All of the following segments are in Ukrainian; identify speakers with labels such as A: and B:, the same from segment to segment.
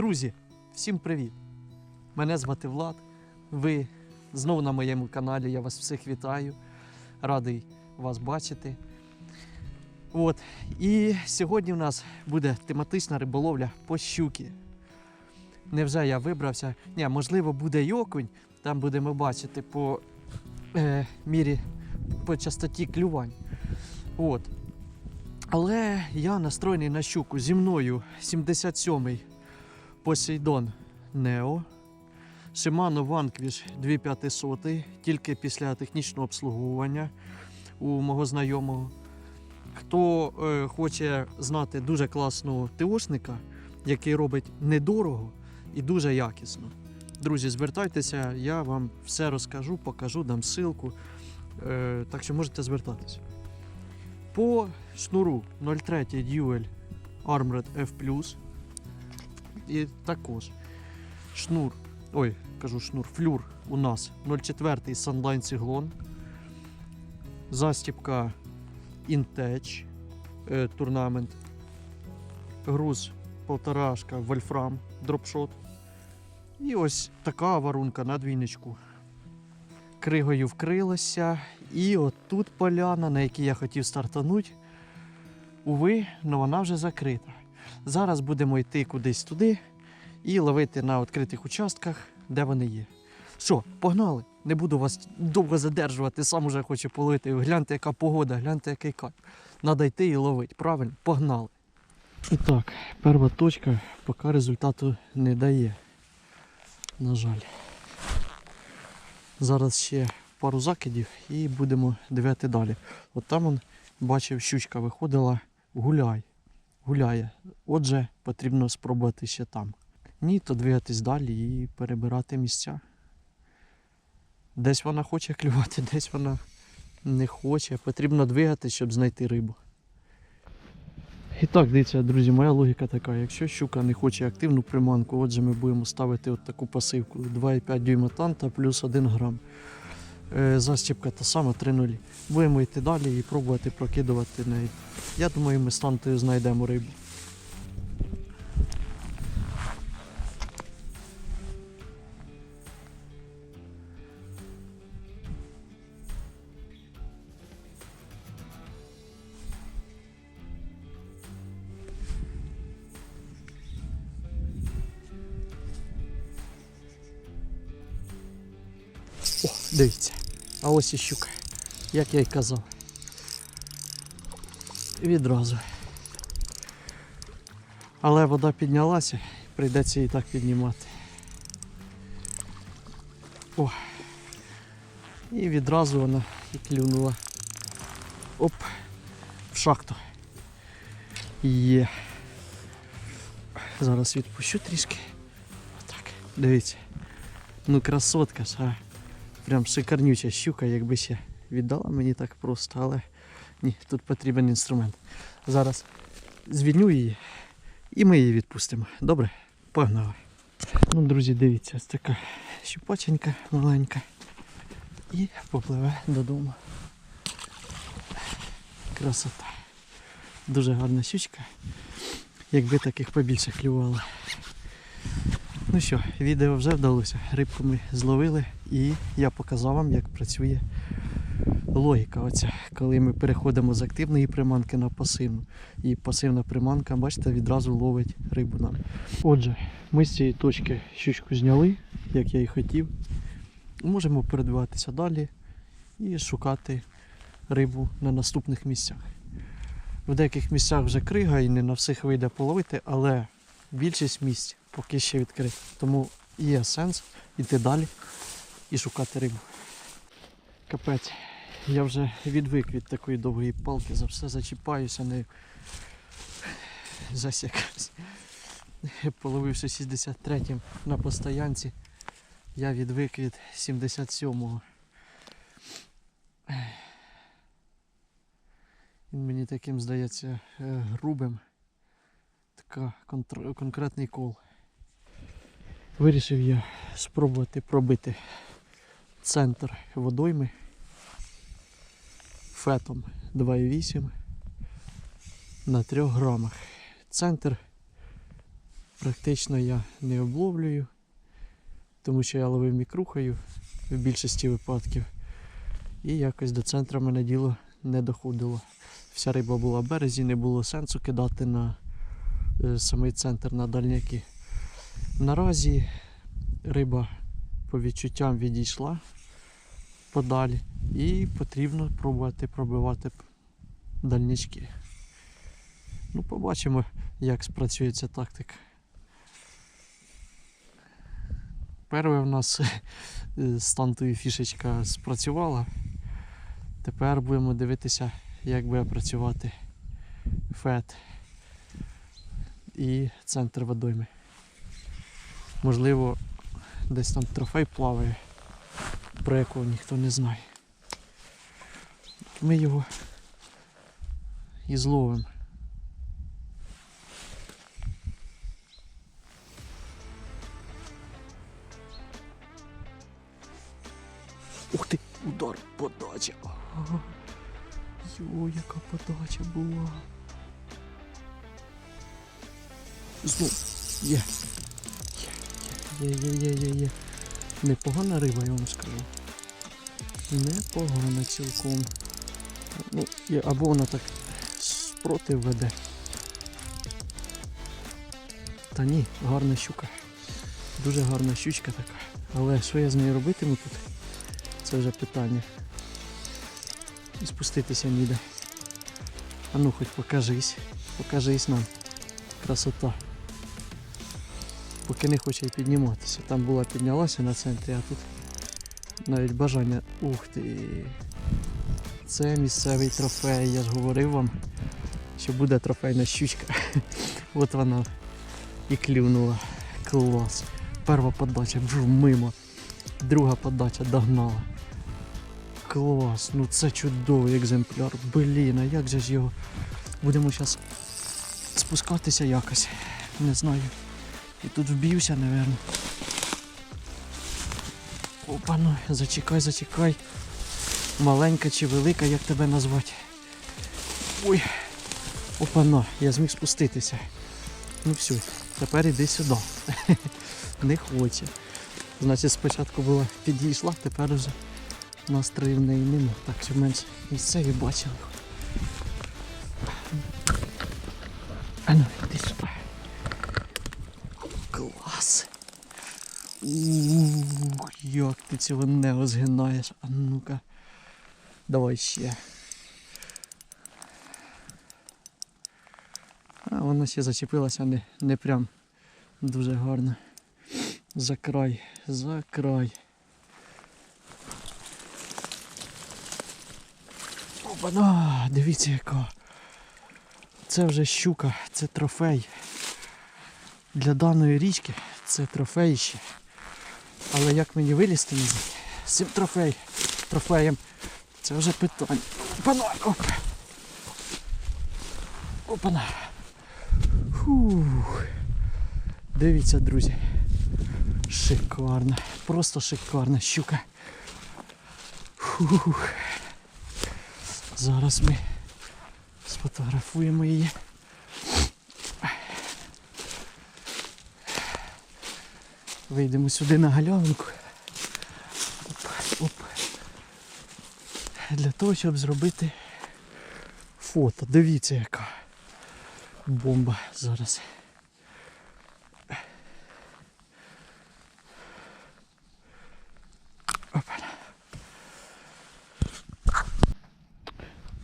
A: Друзі, всім привіт! Мене звати Влад. Ви знову на моєму каналі. Я вас всіх вітаю. Радий вас бачити. От. І сьогодні у нас буде тематична риболовля по щуки. Невже я вибрався? Ні, можливо, буде й окунь. Там будемо бачити по е, мірі, по частоті клювань. От. Але я настроєний на щуку зі мною 77-й Посейдон Нео. Shimano Vanquish 2500, тільки після технічного обслуговування у мого знайомого. Хто е, хоче знати дуже класного ТОшника, який робить недорого і дуже якісно. Друзі, звертайтеся, я вам все розкажу, покажу, дам ссылку. Е, так що можете звертатися. По шнуру 03 Dual Armored F+. І також шнур, ой, кажу шнур, флюр у нас 04 Sunline Циглон. Застіпка Intech е, турнамент. Груз полторашка Вольфрам дропшот. І ось така варунка на двійничку. Кригою вкрилася. І отут поляна, на якій я хотів стартануть. Уви, але вона вже закрита. Зараз будемо йти кудись туди і ловити на відкритих участках, де вони є. Що, погнали? Не буду вас довго задержувати, сам уже хочу половити. Гляньте, яка погода, гляньте, який кайф. Надо йти і ловити. Правильно? Погнали. І так, перша точка поки результату не дає. На жаль. Зараз ще пару закидів і будемо дивити далі. От там он бачив, щучка виходила, гуляй, гуляє. Отже, потрібно спробувати ще там. Ні, то двигатись далі і перебирати місця. Десь вона хоче клювати, десь вона не хоче. Потрібно двигатись, щоб знайти рибу. І так, дивіться, друзі, моя логіка така. Якщо щука не хоче активну приманку, отже ми будемо ставити от таку пасивку 2,5 дюйма танта плюс 1 грам. Е, Застіпка та сама 3,0. Будемо йти далі і пробувати прокидувати неї. Я думаю, ми з тантою знайдемо рибу. Дивіться. А ось і щука. Як я й казав. Відразу. Але вода піднялася, прийдеться її так піднімати. О. І відразу вона і клюнула. Оп, в шахту. Є. Зараз відпущу трішки. Отак. Дивіться. Ну красотка ж, а. Прям шикарнюча щука, якби ще віддала мені так просто, але ні, тут потрібен інструмент. Зараз звільню її і ми її відпустимо. Добре? Погнали. Ну, друзі, дивіться, ось така щупаченька маленька. І попливе додому. Красота. Дуже гарна щучка. Якби таких побільше клювало. Ну що, відео вже вдалося. Рибку ми зловили і я показав вам, як працює логіка. Оця, коли ми переходимо з активної приманки на пасивну. І пасивна приманка, бачите, відразу ловить рибу нам. Отже, ми з цієї точки щучку зняли, як я і хотів. Можемо передвигатися далі і шукати рибу на наступних місцях. В деяких місцях вже крига і не на всіх вийде половити, але більшість місць поки ще відкрита. Тому є сенс йти далі і шукати рибу. Капець, я вже відвик від такої довгої палки, за все зачіпаюся, не засякаюсь. Половивши 63-м на постоянці, я відвик від 77-го. Він мені таким здається е, грубим. Така конкретний кол. Вирішив я спробувати пробити центр водойми фетом 2,8 на 3 грамах. Центр практично я не обловлюю, тому що я ловив мікрухою в більшості випадків. І якось до центру мене діло не доходило. Вся риба була в березі, не було сенсу кидати на е, самий центр на дальняки. Наразі риба по відчуттям відійшла подалі і потрібно пробувати пробивати дальнячки. Ну, побачимо, як спрацює ця тактика. Перше в нас е, з тантою фішечка спрацювала. Тепер будемо дивитися, як буде працювати фет і центр водойми. Можливо, десь там трофей плаває, про якого ніхто не знає. Ми його і зловимо. Ух ти, удар, подача. Йо, яка подача була. Знов. Є. Є, є, є, є, є, є. Непогана риба, я вам скажу. Непогана цілком. Ну, або вона так спротив веде. Та ні, гарна щука. Дуже гарна щучка така. Але що я з нею робитиму тут? Це вже питання. І спуститися ніде. А ну хоч покажись. Покажись нам. Красота. Поки не хоче підніматися. Там була піднялася на центрі, а тут навіть бажання. Ух ти. Це місцевий трофей. Я ж говорив вам, що буде трофейна щучка. От вона і клюнула. Клас. Перша подача, бжу, мимо. Друга подача догнала. Клас, ну це чудовий екземпляр. Блін, а як же ж його? Будемо зараз спускатися якось. Не знаю. І тут вб'юся, напевно. Опа, ну, зачекай, зачекай. Маленька чи велика, як тебе назвати? Ой. Опа, на, я зміг спуститися. Ну все, тепер іди сюди. Не хоче. Значить, спочатку була підійшла, тепер уже настрою в неї нема. Так, щоб менше місцеві бачили. А ну, іди сюди. Клас. Ух, як ти цього не озгинаєш. А ну-ка. Давай ще. А вона ще зачепилася не, не прям дуже гарно. За край, за край. Опа, дивіться яка. Це вже щука, це трофей. Для даної річки це трофей ще. Але як мені вилізти з цим трофей, трофеєм, це вже питання. Опана, оп. Опана. Фух. Дивіться, друзі. Шикарна, просто шикарна щука. Фух. Зараз ми сфотографуємо її. Вийдемо сюди на галявинку. Оп, оп. Для того, щоб зробити фото. Дивіться яка бомба зараз.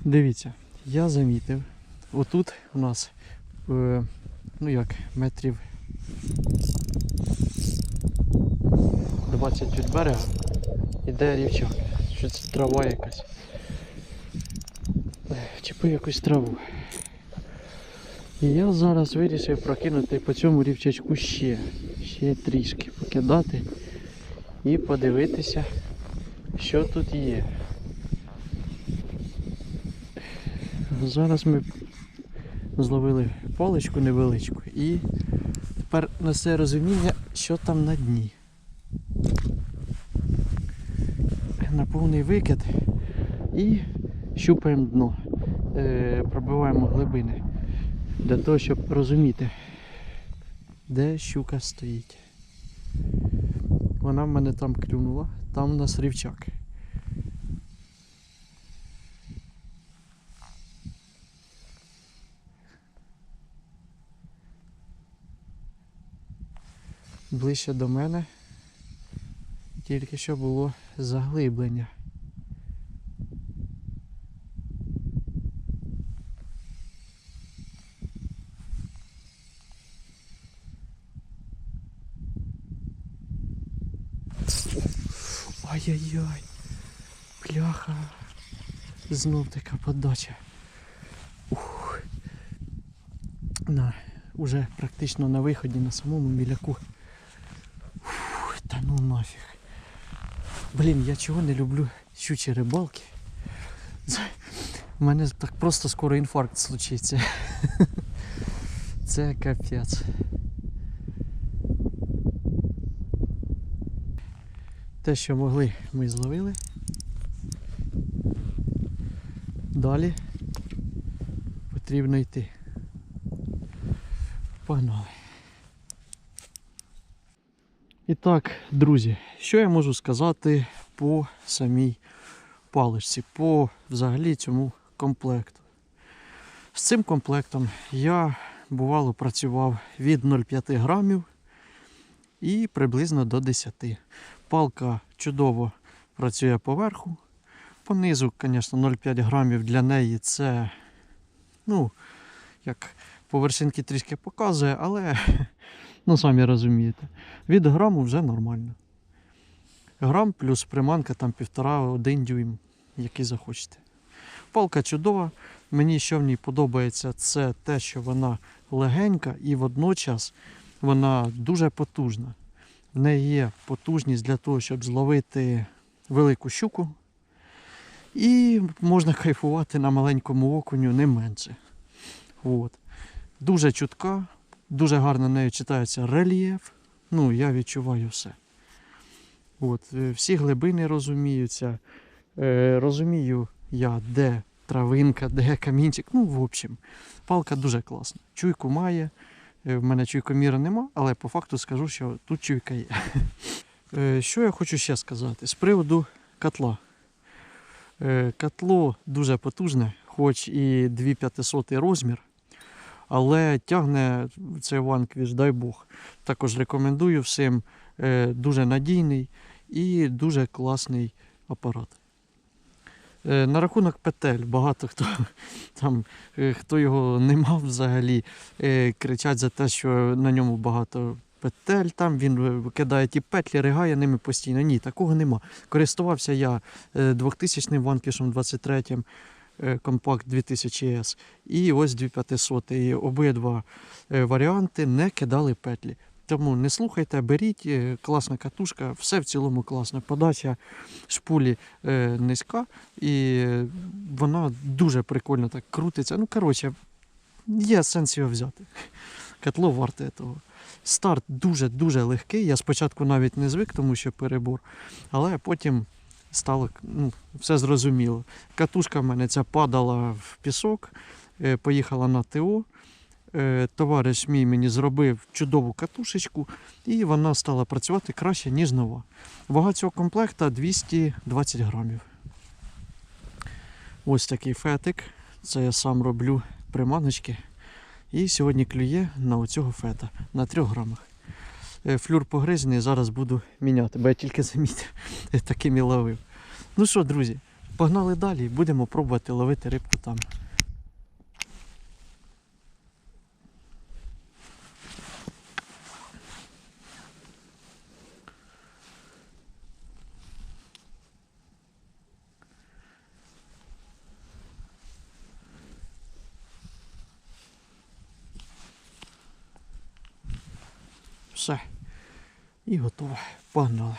A: Дивіться, я замітив. Отут у нас, е, ну як, метрів 20 від берега іде рівчак. Що це трава якась. Чіпи якусь траву. І я зараз вирішив прокинути по цьому рівчачку ще, ще трішки покидати і подивитися, що тут є. Зараз ми зловили паличку невеличку і тепер несе розуміння, що там на дні. На повний викид і щупаємо дно, е, пробиваємо глибини для того, щоб розуміти, де щука стоїть. Вона в мене там клюнула, там у нас рівчак. Ближче до мене тільки що було заглиблення. Ай-яй-яй. Бляха. Знов така подача. Ух. На, уже практично на виході на самому міляку. Ух, та ну нафіг. Блін, я чого не люблю щучі рибалки. У мене так просто скоро інфаркт случиться. Це капець. Те, що могли, ми зловили. Далі потрібно йти. Погнали. І так, друзі, що я можу сказати по самій паличці, по взагалі цьому комплекту. З цим комплектом я бувало працював від 0,5 грамів і приблизно до 10. Палка чудово працює поверху. Понизу, звісно, 0,5 грамів для неї це, ну, як по вершинки трішки показує, але ну самі розумієте. Від граму вже нормально. Грам плюс приманка там півтора-один дюйм, який захочете. Палка чудова. Мені що в ній подобається, це те, що вона легенька і водночас вона дуже потужна. В неї є потужність для того, щоб зловити велику щуку. І можна кайфувати на маленькому окуню не менше. От. Дуже чутка, дуже гарно нею читається рельєф. Ну, я відчуваю все. От. е, Всі глибини розуміються. Е, розумію я, де травинка, де камінчик. Ну, в общем, палка дуже класна. Чуйку має. Е, В мене чуйкоміра нема, але по факту скажу, що тут чуйка є. Е, Що я хочу ще сказати з приводу котла. Е, Котло дуже потужне, хоч і 2500 розмір, але тягне цей ванквіш, дай Бог. Також рекомендую всім. Дуже надійний і дуже класний апарат. Е, На рахунок петель, багато хто там, е, хто його не мав взагалі, е, кричать за те, що на ньому багато петель, там він кидає ті петлі, ригає ними постійно. Ні, такого нема. Користувався я е, 2000 ванкішем 23 е, компакт 2000S і ось 2500. І обидва варіанти не кидали петлі. Тому не слухайте, беріть, е, класна катушка, все в цілому класно. Подача шпулі е, низька, і е, вона дуже прикольно так крутиться. Ну, коротше, є сенс його взяти. Котло варте того. Старт дуже-дуже легкий. Я спочатку навіть не звик, тому що перебор, але потім стало ну, все зрозуміло. Катушка в мене ця падала в пісок, поїхала на ТО. Е, Товариш мій мені зробив чудову катушечку, і вона стала працювати краще, ніж нова. Вага цього комплекта 220 грамів. Ось такий фетик. Це я сам роблю приманочки. І сьогодні клює на оцього фета на 3 грамах. Е, Флюр погризений, зараз буду міняти, бо я тільки замітив, таким і ловив. Ну що, друзі, погнали далі, будемо пробувати ловити рибку там. Все. І готово. Погнали.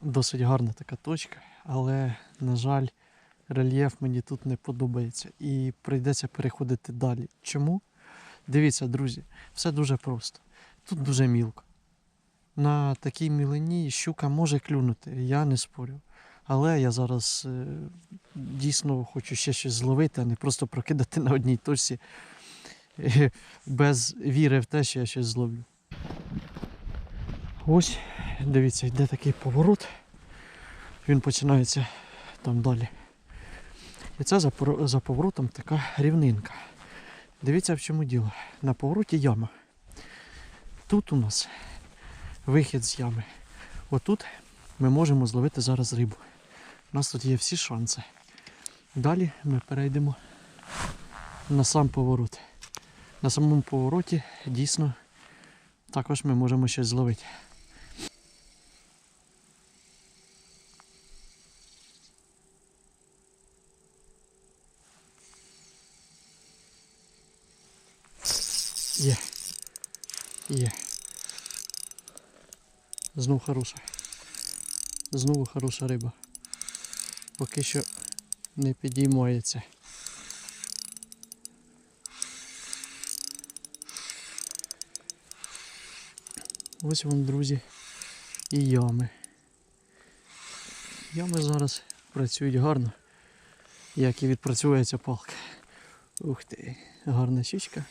A: Досить гарна така точка, але, на жаль, рельєф мені тут не подобається і прийдеться переходити далі. Чому? Дивіться, друзі, все дуже просто. Тут дуже мілко. На такій мілині щука може клюнути, я не спорю. Але я зараз е, дійсно хочу ще щось зловити, а не просто прокидати на одній точці е, без віри в те, що я щось зловлю. Ось, дивіться, йде такий поворот. Він починається там далі. І це за, за поворотом така рівнинка. Дивіться, в чому діло. На повороті яма. Тут у нас вихід з ями. Отут ми можемо зловити зараз рибу. У нас тут є всі шанси. Далі ми перейдемо на сам поворот. На самому повороті дійсно також ми можемо щось зловити. Є. Є. Знов хороша. Знову хороша риба. Поки що не підіймається. Ось вам, друзі, і ями. Ями зараз працюють гарно, як і відпрацьовується палка. Ух ти, гарна щічка.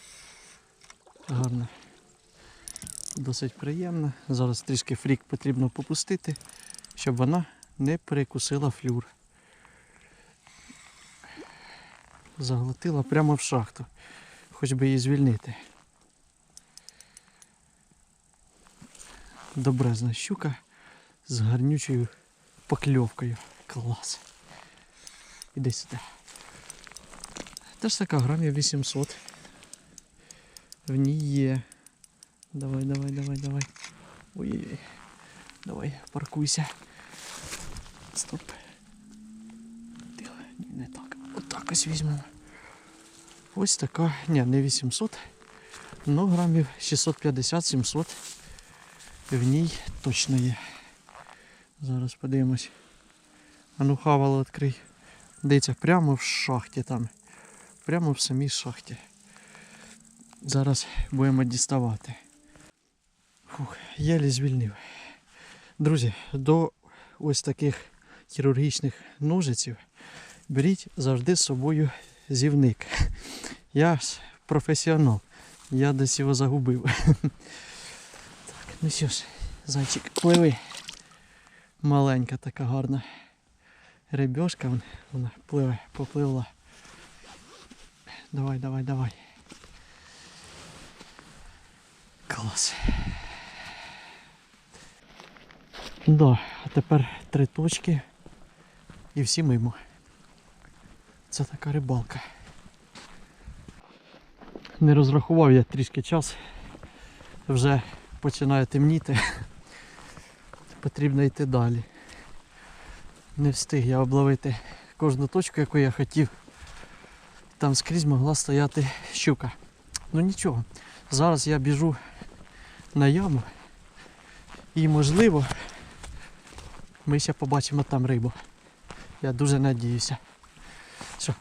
A: Гарна. Досить приємна. Зараз трішки фрік потрібно попустити, щоб вона не перекусила флюр. Заглотила прямо в шахту. Хоч би її звільнити. Добрезна щука з гарнючою покльовкою. Клас. Іди сюди. Теж така грамів 800. В ній є. Давай, давай, давай, давай. Ой-ой-ой. Давай, паркуйся. Стоп. Тихо, не так. Отак ось візьмемо. Ось така, ні, не 800, но грамів 650-700 в ній точно є. Зараз подивимось. Ну хавало відкрий. Дивіться, прямо в шахті там. Прямо в самій шахті. Зараз будемо діставати. Фух, єлі звільнив. Друзі, до ось таких хірургічних ножиців беріть завжди з собою зівник. Я ж професіонал. Я десь його загубив. Так, ну що ж, зайчик, пливи. Маленька така гарна рибьошка, вон- вона пливе, попливла. Давай, давай, давай. Клас. Да, а тепер три точки і всі мимо. Це така рибалка. Не розрахував я трішки час. Вже починає темніти. Потрібно йти далі. Не встиг я обловити кожну точку, яку я хотів. Там скрізь могла стояти щука. Ну нічого. Зараз я біжу на яму і можливо ми ще побачимо там рибу. Я дуже надіюся. Що?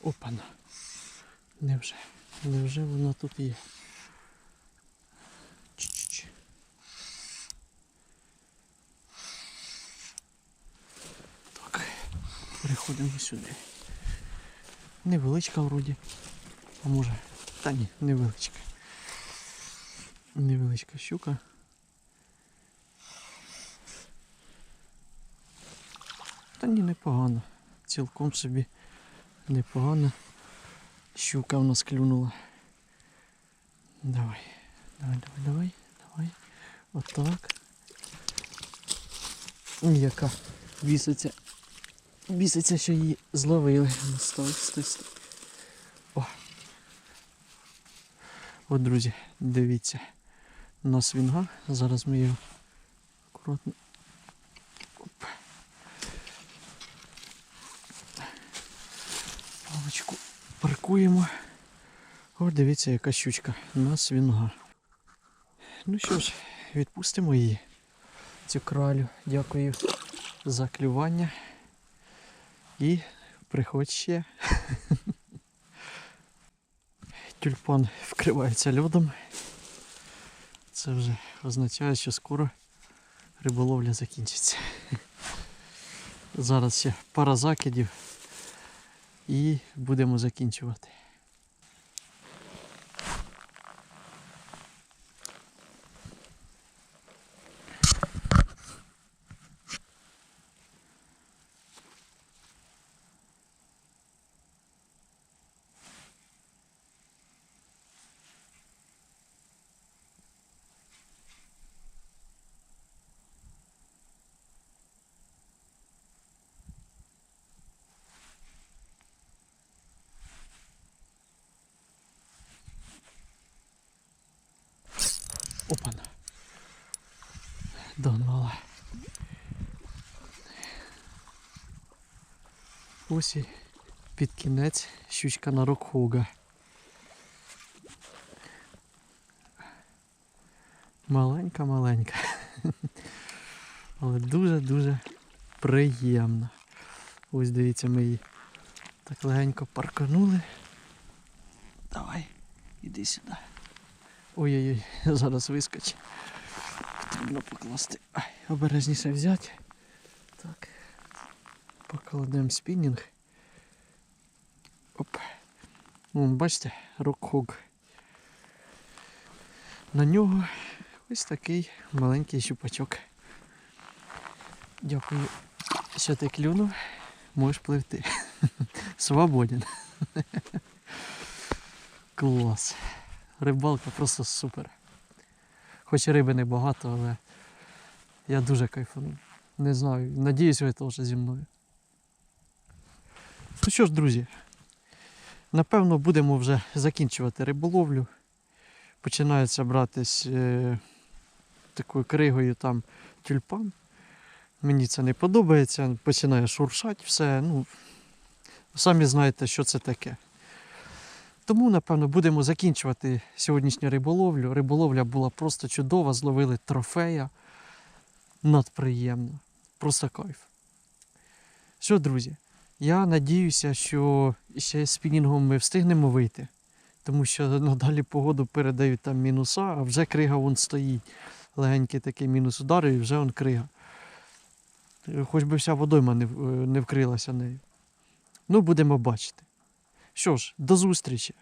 A: Опана. Невже? Невже вона тут є? Ч-ч-ч. Так, переходимо сюди. Невеличка вроді. А може. Та ні, невеличка. Невеличка щука. Та ні, непогано. Цілком собі непогано. Щука в нас клюнула. Давай, давай, давай, давай, давай. Отак. Яка біситься. Біситься, що її зловили. Стой, стой, стой. О. От, друзі, дивіться. У нас вінга. Зараз ми його акуратно. Паличку паркуємо. О, дивіться, яка щучка. У нас вінга. Ну що ж, відпустимо її. Цю кралю. Дякую за клювання. І приходь ще. Тюльпан вкривається льодом. Це вже означає, що скоро риболовля закінчиться. Зараз ще пара закидів і будемо закінчувати. Опана. Догнала. Ось і під кінець щучка на рокхуга. Маленька, маленька. Але дуже-дуже приємна. Ось дивіться, ми її так легенько парканули. Давай, іди сюди. Ой-ой-ой, зараз вискочить. Потрібно покласти. Обережніше взяти. Так. Покладемо спінінг. Оп. Вон, бачите, рокхуг. На нього ось такий маленький щупачок. Дякую, що ти клюнув. Можеш пливти. Свободен. Клас. Рибалка просто супер. Хоч риби небагато, але я дуже кайфанув. Не знаю, надіюсь, ви теж зі мною. Ну що ж, друзі, напевно, будемо вже закінчувати риболовлю. Починається братись е, такою кригою там тюльпан. Мені це не подобається, починає шуршати все. Ну, самі знаєте, що це таке. Тому, напевно, будемо закінчувати сьогоднішню риболовлю. Риболовля була просто чудова, зловили трофея. Надприємно. Просто кайф. Що, друзі, я надіюся, що ще з спінінгом ми встигнемо вийти. Тому що надалі погоду передають там мінуса, а вже крига вон стоїть. Легенький такий мінус ударив і вже он крига. Хоч би вся водойма не вкрилася нею. Ну, будемо бачити. Що ж, до зустрічі.